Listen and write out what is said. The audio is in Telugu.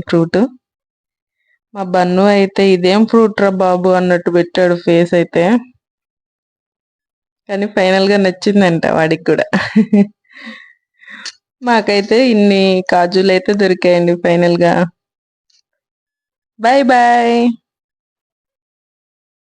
ఫ్రూట్. మా బన్ను అయితే ఇదేం ఫ్రూట్ రా బాబు అన్నట్టు పెట్టాడు ఫేస్ అయితే. కానీ ఫైనల్గా నచ్చిందంట వాడికి కూడా. మాకైతే ఇన్ని కాజులు అయితే దొరికాయండి ఫైనల్గా. Bye bye.